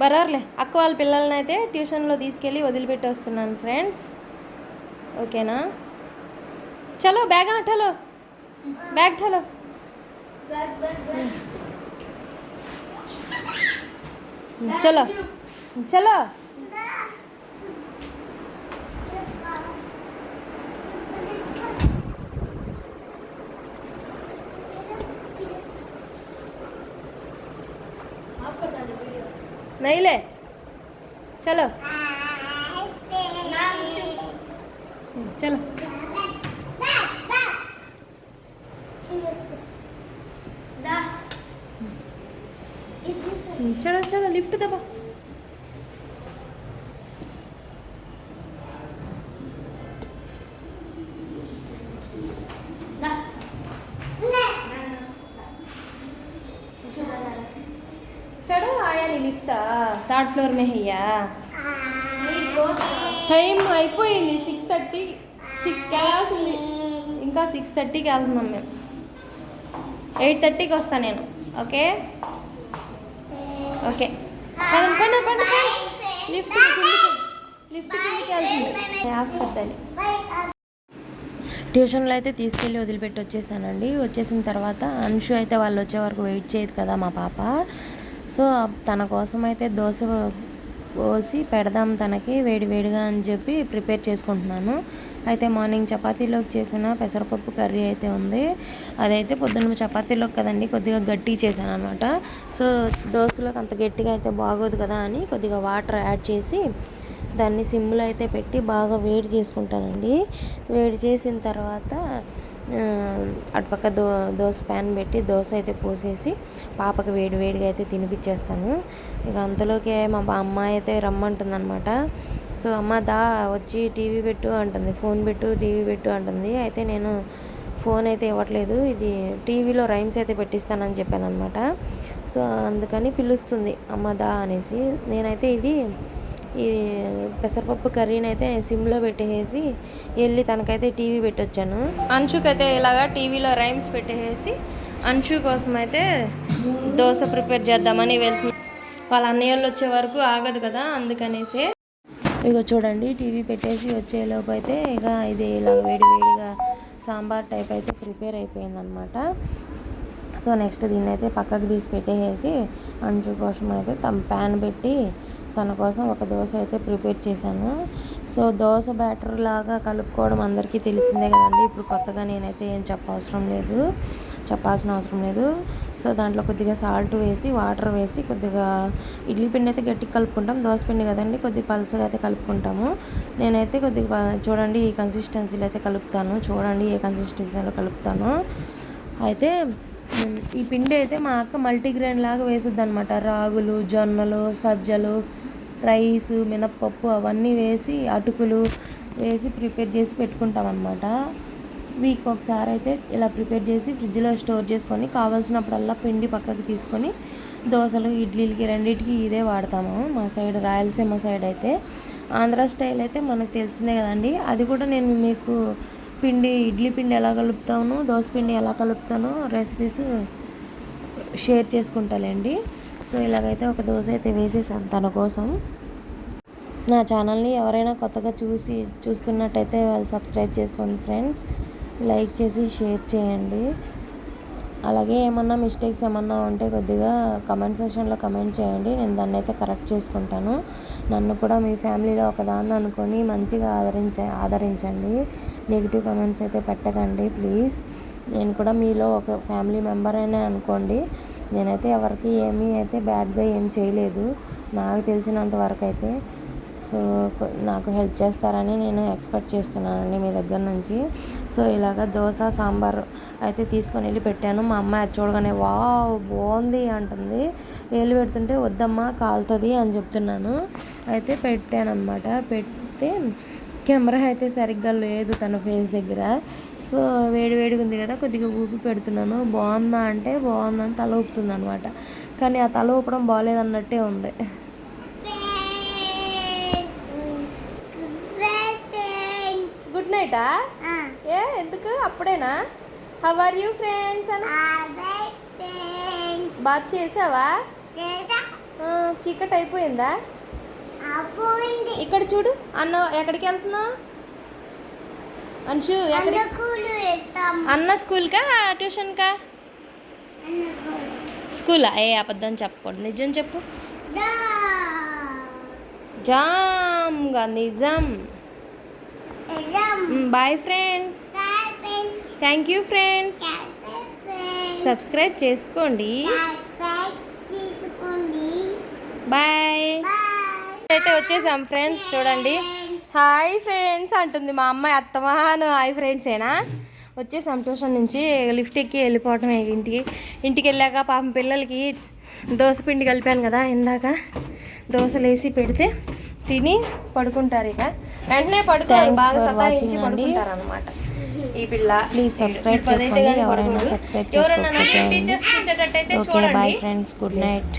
బరార్లే. అక్క వాళ్ళ పిల్లల్ని అయితే ట్యూషన్లో తీసుకెళ్ళి వదిలిపెట్టి వస్తున్నాను ఫ్రెండ్స్. ఓకేనా? చలో బ్యాగ్ ఠలో బ్యాగ్ ఠలో చలో. చలో. नहीं ले चलो चलो चलो चलो लिफ्ट दबा चढ़ो आया नहीं लिफ्ट थर्ड फ्लोर में है या టైం అయిపోయింది సిక్స్ థర్టీ సిక్స్కి వెళ్ళాల్సింది ఇంకా సిక్స్ థర్టీకి వెళ్తున్నాం మేము ఎయిట్ థర్టీకి వస్తా నేను ఓకే ఓకే పండి పండి పండి లిఫ్ట్ లిఫ్ట్ కిందికి వెళ్తుంది ఆసుపత్రి ట్యూషన్లో అయితే తీసుకెళ్ళి వదిలిపెట్టి వచ్చేసానండి వచ్చేసిన తర్వాత అంశు అయితే వాళ్ళు వచ్చే వరకు వెయిట్ చేయదు కదా మా పాప సో తన కోసం అయితే దోశ పోసి పెడదాం తనకి వేడి వేడిగా అని చెప్పి ప్రిపేర్ చేసుకుంటున్నాను. అయితే మార్నింగ్ చపాతీలోకి చేసిన పెసరపప్పు కర్రీ అయితే ఉంది. అదైతే పొద్దున్న చపాతీలోకి కదండి కొద్దిగా గట్టి చేశాను అనమాట సో దోశలోకి అంత గట్టిగా అయితే బాగోదు కదా అని కొద్దిగా వాటర్ యాడ్ చేసి దాన్ని సిమ్లో అయితే పెట్టి బాగా వేడి చేసుకుంటానండి. వేడి చేసిన తర్వాత అటుపక్క దో దోశ ప్యాన్ పెట్టి దోశ అయితే పోసేసి పాపకి వేడి వేడిగా అయితే తినిపించేస్తాను ఇక అంతలోకే మా బా- అమ్మాయి అయితే రమ్మంటుంది అనమాట సో అమ్మ దా వచ్చి టీవీ పెట్టు అంటుంది. ఫోన్ పెట్టు టీవీ పెట్టు అంటుంది. అయితే నేను ఫోన్ అయితే ఇవ్వట్లేదు. ఇది టీవీలో రైమ్స్ అయితే పెట్టిస్తానని చెప్పాను అనమాట సో అందుకని పిలుస్తుంది. అమ్మ దా అనేసి. నేనైతే ఇది ఈ పెసరపప్పు కర్రీని అయితే సిమ్లో పెట్టేసి వెళ్ళి తనకైతే టీవీ పెట్టొచ్చాను. అంచుకైతే ఇలాగా టీవీలో రైమ్స్ పెట్టేసి అంచు కోసం అయితే దోశ ప్రిపేర్ చేద్దామని వెళ్తుంది వాళ్ళ అన్నయ్యలు వచ్చే వరకు ఆగదు కదా అందుకనేసి. ఇక చూడండి టీవీ పెట్టేసి వచ్చేలోపు అయితే ఇక ఇది ఇలా వేడి వేడిగా సాంబార్ టైప్ అయితే ప్రిపేర్ అయిపోయిందనమాట సో నెక్స్ట్ దీన్ని అయితే పక్కకు తీసి పెట్టేసి అంచు కోసం అయితే తమ ప్యాన్ పెట్టి తన కోసం ఒక దోశ అయితే ప్రిపేర్ చేశాను. సో దోశ బ్యాటర్ లాగా కలుపుకోవడం అందరికీ తెలిసిందే కదండి. ఇప్పుడు కొత్తగా నేనైతే ఏం చెప్పవసరం లేదు. చెప్పాల్సిన అవసరం లేదు. సో దాంట్లో కొద్దిగా సాల్ట్ వేసి వాటర్ వేసి కొద్దిగా ఇడ్లీ పిండి అయితే గట్టిగా కలుపుకుంటాం. దోశ పిండి కదండి కొద్దిగా పలుసగా అయితే కలుపుకుంటాము. నేనైతే కొద్దిగా చూడండి ఈ కన్సిస్టెన్సీలో అయితే కలుపుతాను. చూడండి ఏ కన్సిస్టెన్సీలో కలుపుతాను. అయితే ఈ పిండి అయితే మా అక్క మల్టీగ్రెయిన్ లాగా వేసుద్ది అనమాట రాగులు జొన్నలు సజ్జలు రైస్ మినప్పప్పు అవన్నీ వేసి అటుకులు వేసి ప్రిపేర్ చేసి పెట్టుకుంటాం అనమాట వీక్ ఒకసారి అయితే ఇలా ప్రిపేర్ చేసి ఫ్రిడ్జ్లో స్టోర్ చేసుకొని కావాల్సినప్పుడల్లా పిండి పక్కకి తీసుకొని దోశలు ఇడ్లీలకి రెండింటికి ఇదే వాడతాము. మా సైడ్ రాయలసీమ సైడ్ అయితే. ఆంధ్ర స్టైల్ అయితే మనకు తెలిసిందే కదండి. అది కూడా నేను మీకు పిండి ఇడ్లీ పిండి ఎలా కలుపుతాను దోశ పిండి ఎలా కలుపుతానో రెసిపీస్ షేర్ చేసుకుంటాలేండి. సో ఇలాగైతే ఒక దోశ అయితే వేసేసాను తన కోసం. నా ఛానల్ని ఎవరైనా కొత్తగా చూసి చూస్తున్నట్టయితే వాళ్ళు సబ్స్క్రైబ్ చేసుకోండి ఫ్రెండ్స్. లైక్ చేసి షేర్ చేయండి. అలాగే ఏమన్నా మిస్టేక్స్ ఏమన్నా ఉంటే కొద్దిగా కమెంట్ సెక్షన్లో కమెంట్ చేయండి. నేను దాన్ని అయితే కరెక్ట్ చేసుకుంటాను. నన్ను కూడా మీ ఫ్యామిలీలో ఒకదాన్ని అనుకొని మంచిగా ఆదరించ ఆదరించండి. నెగిటివ్ కమెంట్స్ అయితే పెట్టకండి ప్లీజ్. నేను కూడా మీలో ఒక ఫ్యామిలీ మెంబర్ అనే అనుకోండి. నేనైతే ఎవరికి ఏమీ అయితే బ్యాడ్గా ఏం చేయలేదు. నాకు తెలిసినంత వరకు అయితే సో నాకు హెల్ప్ చేస్తారని నేను ఎక్స్పెక్ట్ చేస్తున్నానండి మీ దగ్గర నుంచి. సో ఇలాగ దోశ సాంబార్ అయితే తీసుకొని వెళ్ళి పెట్టాను. మా అమ్మ చూడగానే వావ్ బాగుంది అంటుంది. వేలు పెడుతుంటే వద్దమ్మా కాలుతుంది అని చెప్తున్నాను. అయితే పెట్టాను అనమాట పెడితే కెమెరా అయితే సరిగ్గా లేదు తన ఫేస్ దగ్గర. సో వేడి వేడిగా ఉంది కదా కొద్దిగా ఊపి పెడుతున్నాను. బాగుందా అంటే బాగుందని తల ఊపుతుంది అనమాట కానీ ఆ తల ఊపడం బాగాలేదన్నట్టే ఉంది. గుడ్ నైటా ఏ ఎందుకు? అప్పుడేనా? హవ్ ఆర్ యూ ఫ్రెండ్స్ అని? బాత్ చేసావా? చీకటి అయిపోయిందా. ఇక్కడ చూడు అన్న ఎక్కడికి వెళ్తున్నావు? అంశు అన్న స్కూల్కా ట్యూషన్కా? స్కూలా? ఏ అబద్ధం చెప్పకూడదు. నిజం చెప్పు. జామ్గా నిజం. Bye friends. Thank you friends. Subscribe చేసుకోండి. బాయ్. అయితే వచ్చేసాం ఫ్రెండ్స్ చూడండి. హాయ్ ఫ్రెండ్స్ అంటుంది మా అమ్మాయి అత్తమాను. హాయ్ ఫ్రెండ్సేనా వచ్చేసాం ట్యూషన్ నుంచి లిఫ్ట్ ఎక్కి వెళ్ళిపోవటమే ఇంటికి. ఇంటికి వెళ్ళాక పాపం పిల్లలకి దోశ పిండి కలిపాను కదా ఇందాక దోశలు వేసి పెడితే తిని పడుకుంటారు ఇక. వెంటనే Thanks బాగా సతాయించి. పడుకుంటారు అనమాట ఈ పిల్ల ఇప్పుడు పదైతే చేసుకోండి. ఎవరైనా చేసుకోకపోతే టీచర్స్ చూసేటట్టయితే ఓకే బాయ్ చూడండి ఫ్రెండ్స్ గుడ్ నైట్